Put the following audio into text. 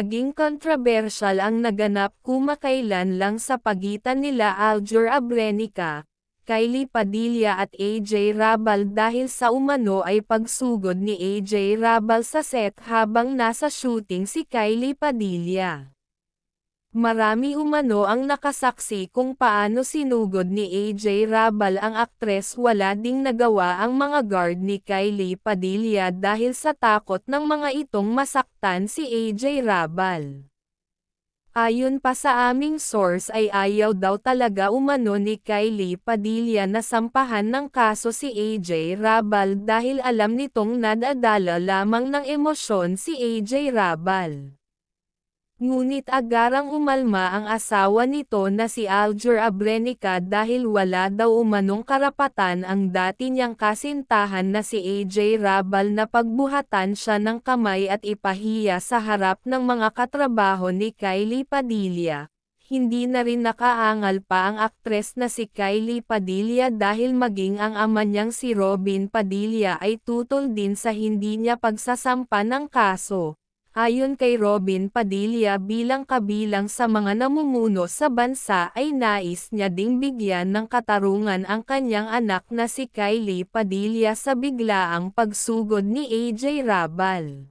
Naging kontrobersyal ang naganap kumakailan lang sa pagitan nila Aljur Abrenica, Kylie Padilla at AJ Rabal dahil sa umano ay pagsugod ni AJ Rabal sa set habang nasa shooting si Kylie Padilla. Marami umano ang nakasaksi kung paano sinugod ni AJ Rabal ang aktres wala ding nagawa ang mga guard ni Kylie Padilla dahil sa takot ng mga itong masaktan si AJ Rabal. Ayon pa sa aming source ay ayaw daw talaga umano ni Kylie Padilla na sampahan ng kaso si AJ Rabal dahil alam nitong nadadala lamang ng emosyon si AJ Rabal. Ngunit agarang umalma ang asawa nito na si Aljur Abrenica dahil wala daw umanong karapatan ang dati niyang kasintahan na si AJ Rabal na pagbuhatan siya ng kamay at ipahiya sa harap ng mga katrabaho ni Kylie Padilla. Hindi na rin nakaangal pa ang aktres na si Kylie Padilla dahil maging ang ama niyang si Robin Padilla ay tutol din sa hindi niya pagsasampa ng kaso. Ayon kay Robin Padilla bilang kabilang sa mga namumuno sa bansa ay nais niya ding bigyan ng katarungan ang kanyang anak na si Kylie Padilla sa biglaang pagsugod ni AJ Rabal.